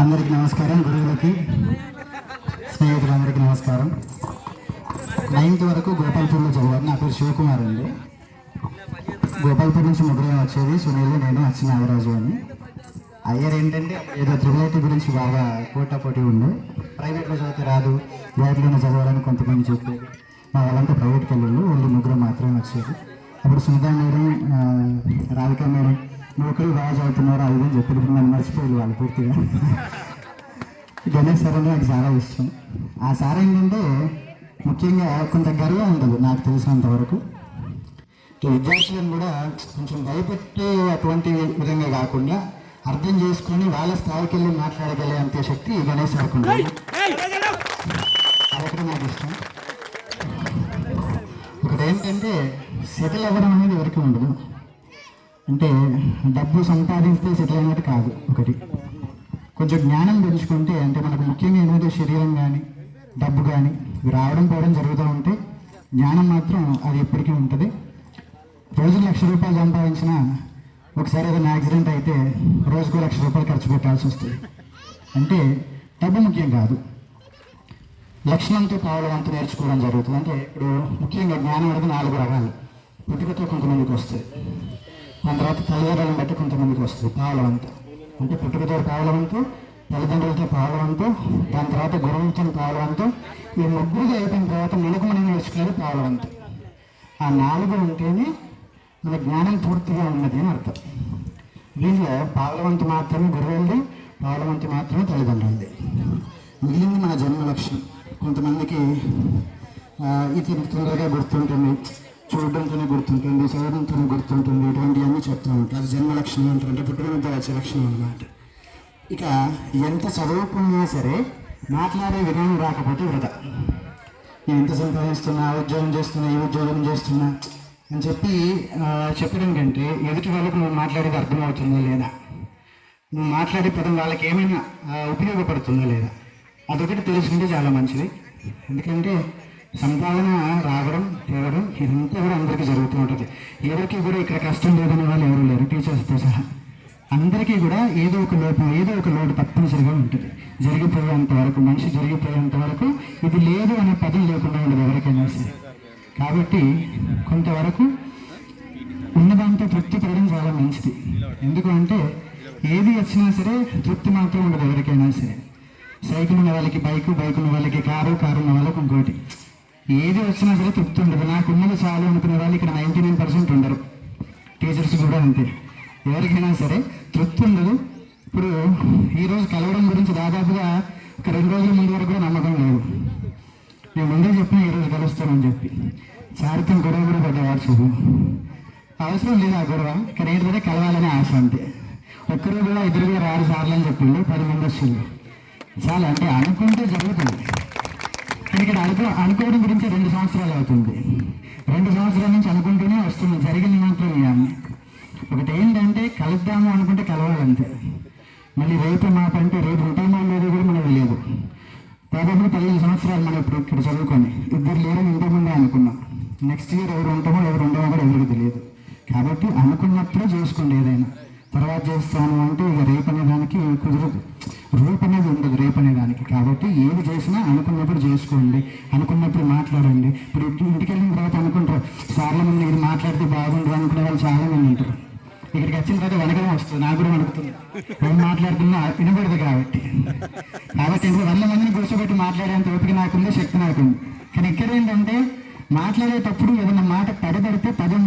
అందరికీ నమస్కారం గురువులకి స్నేహితులందరికీ నమస్కారం. నైన్త్ వరకు గోపాల్పూర్లో చదివాను నా పేరు శివకుమార్ అండి. గోపాల్పూర్ నుంచి ముగ్గురం వచ్చేది సునీల్ నేను అచ్చి నాగరాజు అని. అయ్యర్ ఏంటంటే ఏదో త్రిబులైటీ గురించి బాగా పోటా పోటీ ఉండే. ప్రైవేట్లో చదివితే రాదు. బయటలోనే చదవాలని కొంతమంది చెప్పేది. మా వాళ్ళంతా ప్రైవేట్కి వెళ్ళారు వాళ్ళు ముగ్గురు మాత్రమే వచ్చేది. అప్పుడు సునీత మేడం ఆ, రాధిక మేడం ఒకరు బాగా చదువుతున్నారు అని చెప్పి ఇప్పుడు నన్ను మర్చిపోయారు వాళ్ళు పూర్తిగా. గణేష్ సార్ అంటే నాకు చాలా ఇష్టం. ఆ సార్ ఏంటంటే ముఖ్యంగా కొంత గర్వం ఉండదు నాకు తెలిసినంత వరకు. విద్యార్థులను కూడా కొంచెం భయపెట్టే అటువంటి విధంగా కాకుండా అర్థం చేసుకొని వాళ్ళ స్థాయికి వెళ్ళి మాట్లాడగలిగే అంతే శక్తి గణేష్ సార్కు అదొకటి నాకు ఇష్టం. ఒకటి ఏంటంటే సెటిల్ అవ్వడం అనేది ఎవరికి ఉండదు. అంటే డబ్బు సంపాదిస్తే సెటిల్ అయినట్టు కాదు ఒకటి. కొంచెం జ్ఞానం పెంచుకుంటే అంటే మనకు ముఖ్యంగా ఏంటంటే శరీరం కానీ డబ్బు కానీ ఇవి రావడం పోవడం జరుగుతూ ఉంటే జ్ఞానం మాత్రం అది ఎప్పటికీ ఉంటుంది. రోజు లక్ష రూపాయలు సంపాదించిన ఒకసారి ఏదైనా యాక్సిడెంట్ అయితే రోజుకు లక్ష రూపాయలు ఖర్చు పెట్టాల్సి వస్తుంది. అంటే డబ్బు ముఖ్యం కాదు. లక్షణంతో పావులవంతు నేర్చుకోవడం జరుగుతుంది. అంటే ఇప్పుడు ముఖ్యంగా జ్ఞానం అనేది నాలుగు రకాలు. పుట్టుకతో కొంతమందికి వస్తాయి. దాని తర్వాత తల్లిదండ్రులను బట్టి కొంతమందికి వస్తుంది పావులవంతు. అంటే పుట్టుకతో పావులవంతు తల్లిదండ్రులతో పావులవంతు దాని తర్వాత గురువులతో పావులవంతు ఈ ముగ్గురికి అయిపోయిన తర్వాత మనకు మనం నేర్చుకునేది పావులవంతు. ఆ నాలుగు ఉంటేనే మన జ్ఞానం పూర్తిగా ఉన్నది అని అర్థం. దీనిలో పావులవంతు మాత్రమే గురువులది పావులవంతు మాత్రమే తల్లిదండ్రులది. మిగిలింది మన జన్మ లక్ష్యం కొంతమందికి ఇది తొందరగా గుర్తుంటుంది. చూడడంతోనే గుర్తుంటుంది చదవడంతోనే గుర్తుంటుంది. ఇటువంటివన్నీ చెప్తూ ఉంటారు. అది జన్మ లక్షణం అంటారు అంటే వచ్చే లక్షణం అన్నమాట. ఇక ఎంత చదువుకున్నా సరే మాట్లాడే విధానం రాకపోతే వృధా. నేను ఎంత సంపాదిస్తున్నా ఉద్యోగం చేస్తున్నా ఏ ఉద్యోగం చేస్తున్నా అని చెప్పి చెప్పడం కంటే ఎదుటి వాళ్ళకు నువ్వు మాట్లాడేది అర్థమవుతుందా లేదా? నువ్వు మాట్లాడే పదం వాళ్ళకి ఏమైనా ఉపయోగపడుతుందా లేదా? అదొకటి తెలుసుకుంటే చాలా మంచిది. ఎందుకంటే సంపాదన రావడం ఇదంతా కూడా అందరికీ జరుగుతూ ఉంటుంది. ఎవరికి కూడా ఇక్కడ కష్టం లేదనే వాళ్ళు ఎవరు లేరు టీచర్స్తో సహా. అందరికీ కూడా ఏదో ఒక లోపం ఏదో ఒక లోటు తప్పనిసరిగా ఉంటుంది. జరిగిపోయేంత వరకు మనిషి జరిగిపోయేంత వరకు ఇది లేదు అనే పదం లేకుండా ఉండదు ఎవరికైనా సరే. కాబట్టి కొంతవరకు ఉన్నదాంతో తృప్తి పడడం చాలా మంచిది. ఎందుకు అంటే ఏది వచ్చినా సరే తృప్తి మాత్రం ఉండదు ఎవరికైనా సరే. సైకిల్ ఉన్న వాళ్ళకి బైక్ బైక్ ఉన్న వాళ్ళకి కారు కారు ఉన్న వాళ్ళకి ఇంకోటి. ఏది వచ్చినా సరే తృప్తి ఉండదు నాకు ఉన్నది చాలు అనుకునే వాళ్ళు ఇక్కడ నైంటీ నైన్ పర్సెంట్ ఉండరు. టీచర్స్ కూడా అంతే. ఎవరికైనా సరే తృప్తి ఉండదు ఇప్పుడు ఈరోజు కలవడం గురించి దాదాపుగా ఒక రెండు రోజుల ముందు వరకు కూడా నమ్మకం లేదు. నేను ముందే చెప్పిన ఈరోజు కలుస్తానని చెప్పి. సారితో గొడవ కూడా పడ్డ చూపు అవసరం లేదు ఆ గొడవ. కానీ ఏంటంటే కలవాలనే ఆశ అంతే. ఒక్కరు కూడా ఇద్దరు కూడా రారు సార్లు అని చెప్పిండు. పది మంది వచ్చింది చాలా అంటే అనుకుంటే జరుగుతుంది. కానీ ఇక్కడ అనుకో అనుకోవడం గురించి రెండు సంవత్సరాలు అవుతుంది. రెండు సంవత్సరాల నుంచి అనుకుంటూనే వస్తుంది జరిగింది మాత్రం ఇవన్నీ ఒకటి ఏంటంటే కలుద్దాము అనుకుంటే కలవాలంతే. మళ్ళీ రేపు మా పంటే రేపు ఉంటామా లేదో కూడా మనకు లేదు దాదాపు పదిహేను సంవత్సరాలు మనం ఇప్పుడు ఇక్కడ చదువుకొని ఇద్దరు లేరని ఇంతకుముందే అనుకున్నాం. నెక్స్ట్ ఇయర్ ఎవరు ఉంటామో ఎవరు ఉండమో కూడా ఎవరికి తెలియదు. కాబట్టి అనుకున్నప్పుడే చేసుకోండి ఏదైనా. తర్వాత చేస్తాను అంటే ఇక రేపు అనే దానికి కుదరదు. రూప్ అనేది ఉండదు రేపు అనేదానికి కాబట్టి ఏది చేసినా అనుకున్నప్పుడు చేసుకోండి అనుకున్నప్పుడు మాట్లాడండి. ఇప్పుడు ఇంటికి వెళ్ళిన తర్వాత అనుకుంటారు సార్లు ముందు ఇది మాట్లాడితే బాగుండు అనుకునే వాళ్ళు చాలా మంది ఉంటారు. ఇక్కడికి వచ్చిన తర్వాత వెనకనే వస్తుంది నాకు కూడా వణుకుతుంది ఏం మాట్లాడుతున్నా వినబడదు కాబట్టి. కాబట్టి ఇంట్లో వంద మందిని కూర్చోబెట్టి మాట్లాడేంత ఓపిక నాకుంది శక్తి నాకుంది. కానీ ఇక్కడ ఏంటంటే మాట్లాడేటప్పుడు ఏదైనా మాట తడబడితే పదం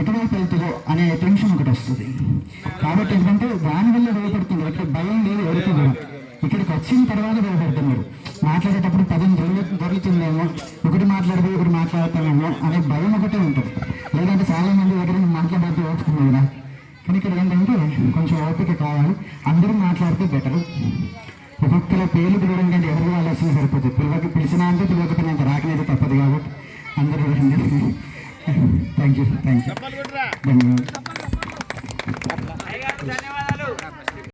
ఎటువైపు వెళ్తుందో అనే టెన్షన్ ఒకటి వస్తుంది. కాబట్టి ఏంటంటే దానివల్ల భయపడుతుంది ఇక్కడ భయం లేదు. వచ్చిన తర్వాత భయపడుతున్నారు మాట్లాడేటప్పుడు పదం దొరి దొరుకుతుందేమో ఒకటి మాట్లాడితే ఒకటి మాట్లాడతామేమో అనే భయం ఒకటే ఉంటుంది. లేదంటే చాలా మంది దగ్గర మాట్లాడితే ఓపుకుంది కదా కానీ ఇక్కడ ఏంటంటే కొంచెం ఓపిక కావాలి. అందరూ మాట్లాడితే బెటర్. ఒక్కొక్కరి పేర్లు పిలవడం కంటే ఎవరు వాళ్ళు సరిపోతుంది పిలవకి పిలిచినా అంటే పిలవకపోయినా అంత రాకనేది తప్పదు కాబట్టి అందరూ థ్యాంక్ యూ థ్యాంక్ యూ ధన్యవాదాలు.